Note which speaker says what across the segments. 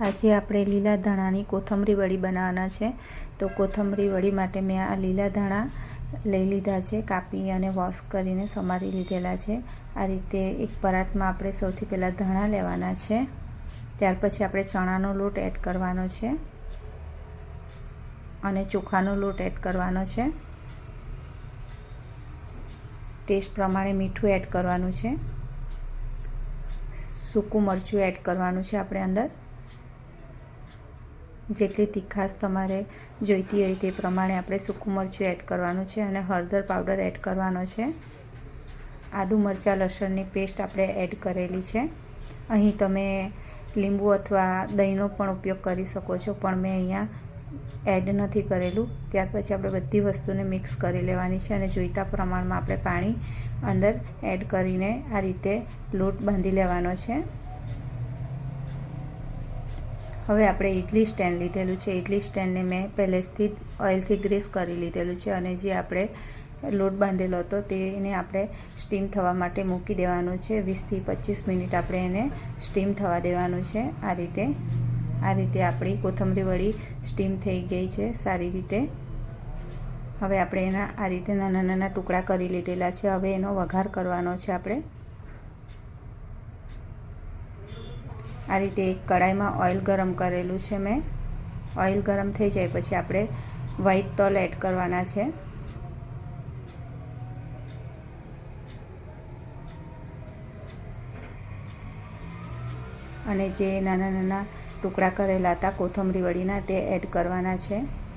Speaker 1: આજે આપણે લીલા ધાણાની કોથમરી વડી બનાવવાના છે. તો કોથમરી વડી માટે મેં આ લીલા ધાણા લઈ લીધા છે, કાપી અને વોશ કરીને સમારી લીધેલા છે. આ રીતે એક પરાતમાં આપણે સૌથી પહેલાં ધાણા લેવાના છે. ત્યાર પછી આપણે ચણાનો લોટ એડ કરવાનો છે અને ચોખાનો લોટ એડ કરવાનો છે. ટેસ્ટ પ્રમાણે મીઠું એડ કરવાનું છે. સૂકું મરચું એડ કરવાનું છે આપણે અંદર. જેટલી તીખાશ તમારે જોઈતી હોય તે પ્રમાણે આપણે સૂકું મરચું એડ કરવાનું છે અને હળદર પાવડર એડ કરવાનો છે. આદુ મરચાં, લસણની પેસ્ટ આપણે એડ કરેલી છે. અહીં તમે લીંબુ અથવા દહીંનો પણ ઉપયોગ કરી શકો છો, પણ મેં અહીંયા એડ નથી કરેલું. ત્યાર પછી આપણે બધી વસ્તુને મિક્સ કરી લેવાની છે અને જોઈતા પ્રમાણમાં આપણે પાણી અંદર એડ કરીને આ રીતે લોટ બાંધી લેવાનો છે. હવે આપણે ઇડલી સ્ટેન્ડ લીધેલું છે. ઇડલી સ્ટેન્ડને મેં પહેલેથી ઓઇલથી ગ્રીસ કરી લીધેલું છે અને જે આપણે લોટ બાંધેલો હતો તેને આપણે સ્ટીમ થવા માટે મૂકી દેવાનું છે. વીસથી પચીસ મિનિટ આપણે એને સ્ટીમ થવા દેવાનું છે. આ રીતે આ રીતે આપણી કોથમરી વળી સ્ટીમ થઈ ગઈ છે સારી રીતે. હવે આપણે એના આ રીતે નાના નાના ટુકડા કરી લીધેલા છે. હવે એનો વઘાર કરવાનો છે આપણે. આ રીતે એક કડાઈમાં ઓઇલ ગરમ કરેલું છે મેં. ઓઇલ ગરમ થઈ જાય પછી આપણે વ્હાઈટ તલ એડ કરવાના છે. અને જે નાના નાના ટુકડા કરેલા હતા કોથમરી વડીના તે એડ કરવાના છે.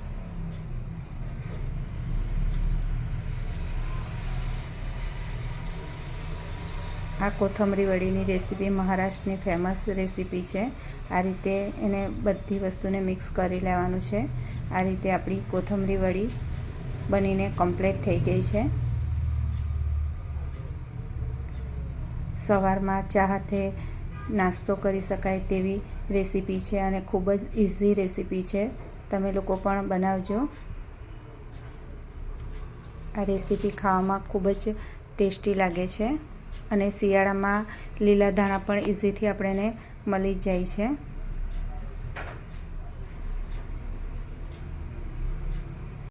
Speaker 1: આ કોથમરી વડીની રેસીપી મહારાષ્ટ્રની ફેમસ રેસીપી છે. આ રીતે એને બધી વસ્તુને મિક્સ કરી લેવાનું છે. આ રીતે આપણી કોથમરી વડી બનીને કમ્પ્લીટ થઈ ગઈ છે. સવારમાં ચાહતે નાસ્તો કરી શકાય તેવી રેસીપી છે અને ખૂબ જ ઇઝી રેસીપી છે. તમે લોકો પણ બનાવજો. આ રેસીપી ખાવામાં ખૂબ જ ટેસ્ટી લાગે છે. અને શિયાળામાં લીલા ધાણા પણ ઇઝીથી આપણને મળી જાય છે.